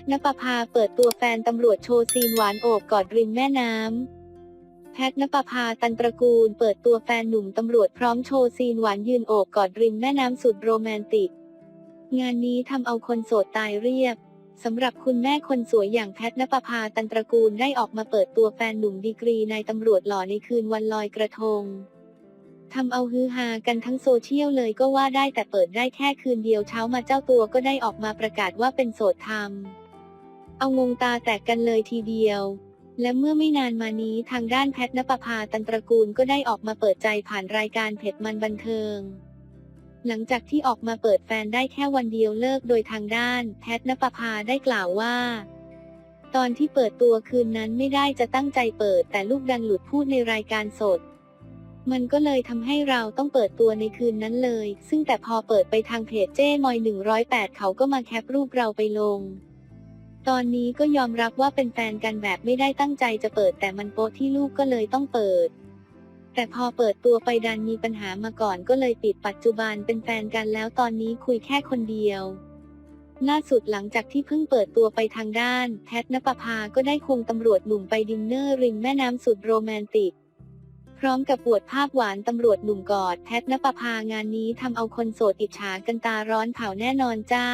ทณปภาเปิดตัวแฟนตำรวจโชว์ซีนหวานโอบกอดริมแม่น้ำ แพทณปภาตันตระกูลเปิดตัวแฟนหนุ่มตำรวจพร้อมโชว์ซีนหวานยืนโอบกอดริมแม่น้ำสุดโรแมนติก งานนี้ทำเอาคนโสดตายเรียบสำหรับคุณแม่คนสวยอย่างแพทณปภาตันตระกูลได้ออกมาเปิดตัวแฟนหนุ่มดีกรีนายตำรวจหล่อในคืนวันลอยกระทงทำเอาฮือฮากันทั้งโซเชียลเลยก็ว่าได้แต่เปิดได้แค่คืนเดียวเช้ามาเจ้าตัวก็ได้ออกมาประกาศว่าเป็นโสดธรรม เอางงตาแตกกันเลยทีเดียว และเมื่อไม่นานมานี้ทางด้านแพทณปภาตันตระกูลก็ได้ออกมาเปิดใจผ่านรายการเผ็ดมันบันเทิง หลังจากที่ออกมาเปิดแฟนได้แค่วันเดียวเลิกโดยทางด้านแพทณปภาได้กล่าวว่า ตอนที่เปิดตัวคืนนั้นไม่ได้จะตั้งใจเปิดแต่ลูกดันหลุดพูดในรายการสดมันก็เลยทำให้เราต้องเปิดตัวในคืนนั้นเลย ซึ่งแต่พอเปิดไปทางเพจเจ้มอย108 เขาก็มาแคปรูปเราไปลง ตอนนี้ก็ยอมรับว่าเป็นแฟนกันแบบไม่ได้ตั้งใจจะเปิดแต่มันโป๊ะที่ลูกก็เลยต้องเปิด แต่พอเปิดตัวไปดันมีปัญหามาก่อนก็เลยปิดปัจจุบันเป็นแฟนกันแล้วตอนนี้คุยแค่คนเดียว ล่าสุดหลังจากที่เพิ่งเปิดตัวไปทางด้าน แพทณปภาก็ได้ควงตำรวจหนุ่มไปดินเนอร์ริมแม่น้ำสุดโรแมนติก พร้อมกับปวดภาพหวานตำรวจหนุ่มกอดแพทณปภางานนี้ทำเอาคนโสดอิจฉากันตาร้อนเผาแน่นอนจ้า